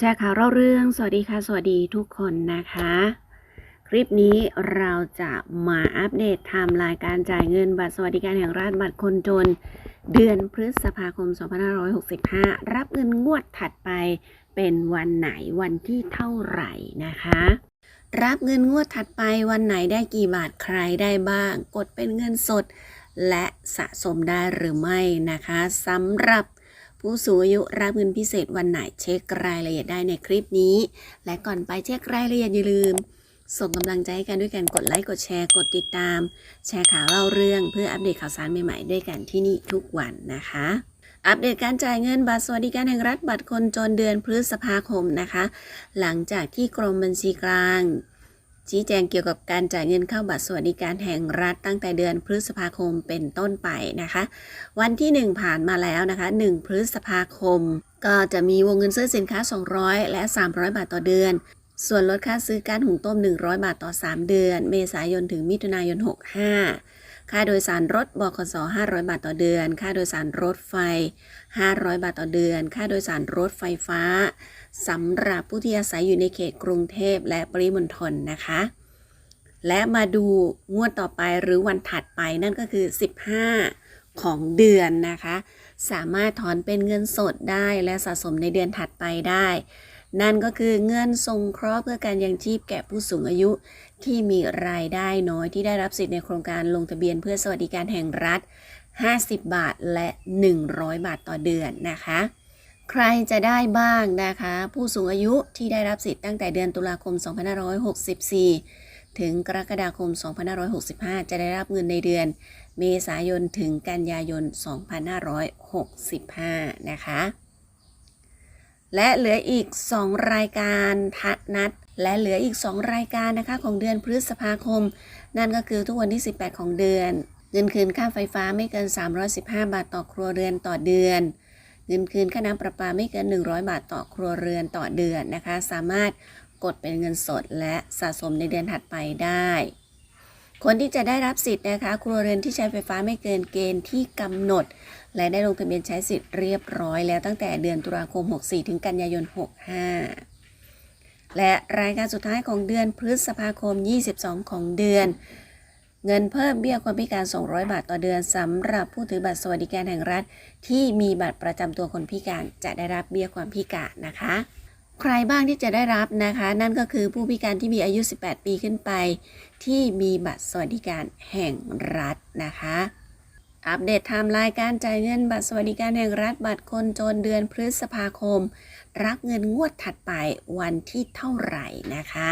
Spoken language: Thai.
แชร์ข่าวเล่าเรื่อง สวัสดีค่ะ สวัสดีทุกคนนะคะ คลิปนี้เราจะมาอัปเดตไทม์ไลน์การจ่ายเงินบัตรสวัสดิการแห่งรัฐบัตรคนจน เดือนพฤษภาคม 2565 รับเงินงวดถัดไปเป็นวันไหนวันที่เท่าไหร่นะคะ รับเงินงวดถัดไปวันไหนได้กี่บาทใครได้บ้าง กดเป็นเงินสดและสะสมได้หรือไม่นะคะสำหรับ ผู้สูงอายุรับเงินพิเศษวันไหนเช็ครายละเอียดได้ในคลิปนี้ และก่อนไปเช็ครายละเอียดอย่าลืม ส่งกำลังใจให้กันด้วยการกดไลค์กดแชร์กดติดตาม แชร์ข่าวเล่าเรื่องเพื่ออัปเดตข่าวสารใหม่ๆด้วยกันที่นี่ทุกวันนะคะ อัปเดตการจ่ายเงินบัตรสวัสดิการแห่งรัฐบัตรคนจนเดือนพฤษภาคมนะคะ หลังจากที่กรมบัญชีกลาง ชี้แจงเกี่ยวกับการจ่ายเงินเข้าบัตรสวัสดิการแห่งรัฐตั้งแต่เดือนพฤษภาคมเป็นต้นไปนะคะ วันที่ 1 ผ่านมาแล้วนะคะ 1 พฤษภาคม ก็จะมีวงเงินซื้อสินค้า 200 และ 300 บาทต่อเดือน ส่วนลดค่าซื้อการหุงต้ม 100 บาทต่อ 3 เดือน เมษายนถึงมิถุนายน 65 ค่าโดยสารรถบขส500 บาทต่อเดือน ค่าโดยสารรถไฟ 500 บาทต่อเดือน ค่าโดยสารรถไฟฟ้าสำหรับผู้ที่อาศัยอยู่ในเขตกรุงเทพและปริมณฑลนะคะ และมาดูงวดต่อไปหรือวันถัดไปนั่นก็คือ 15 ของเดือนนะคะ สามารถถอนเป็นเงินสดได้และสะสมในเดือนถัดไปได้ นั่นก็คือเงินสงเคราะห์เพื่อการยังชีพแก่ผู้สูงอายุ ที่มีรายได้น้อยที่ได้รับสิทธิ์ในโครงการลงทะเบียนเพื่อสวัสดิการแห่งรัฐ 50 บาทและ 100 บาทต่อเดือนนะคะ ใครจะได้บ้างนะคะ ผู้สูงอายุที่ได้รับสิทธิ์ตั้งแต่เดือนตุลาคม 2564 ถึงกรกฎาคม 2565 จะได้รับเงินในเดือน เมษายนถึงกันยายน 2565 นะคะ และเหลืออีก 2 รายการทัดนัด และเหลืออีก 2 รายการนะคะของเดือนพฤษภาคม นั่นก็คือทุกวันที่ 18 ของเดือน เงินคืนค่าไฟฟ้าไม่เกิน 315 บาทต่อครัวเรือนต่อเดือน เงินคืนค่าน้ำประปาไม่เกิน 100 บาทต่อครัวเรือนต่อเดือนนะคะ สามารถกดเป็นเงินสดและสะสมในเดือนถัดไปได้ คนที่จะได้รับสิทธิ์นะคะ ครัวเรือนที่ใช้ไฟฟ้าไม่เกินเกณฑ์ที่กำหนด และได้ลงทะเบียนใช้สิทธิ์เรียบร้อยแล้วตั้งแต่เดือนตุลาคม 64 ถึงกันยายน 65 และรายการสุดท้ายของเดือนพฤษภาคม 22 ของเดือน เงินเพิ่มเบี้ยความพิการ 200 บาทต่อเดือนสำหรับผู้ถือบัตรสวัสดิการแห่งรัฐ ที่มีบัตรประจำตัวคนพิการจะได้รับเบี้ยความพิการนะคะ ใครบ้างที่จะได้รับนะคะ นั่นก็คือผู้พิการที่มีอายุ 18 ปีขึ้นไป ที่มีบัตรสวัสดิการแห่งรัฐนะคะ อัปเดตไทม์ไลน์การจ่ายเงินบัตรสวัสดิการแห่งรัฐบัตรคนจนเดือนพฤษภาคม รับเงินงวดถัดไปวันที่เท่าไหร่นะคะ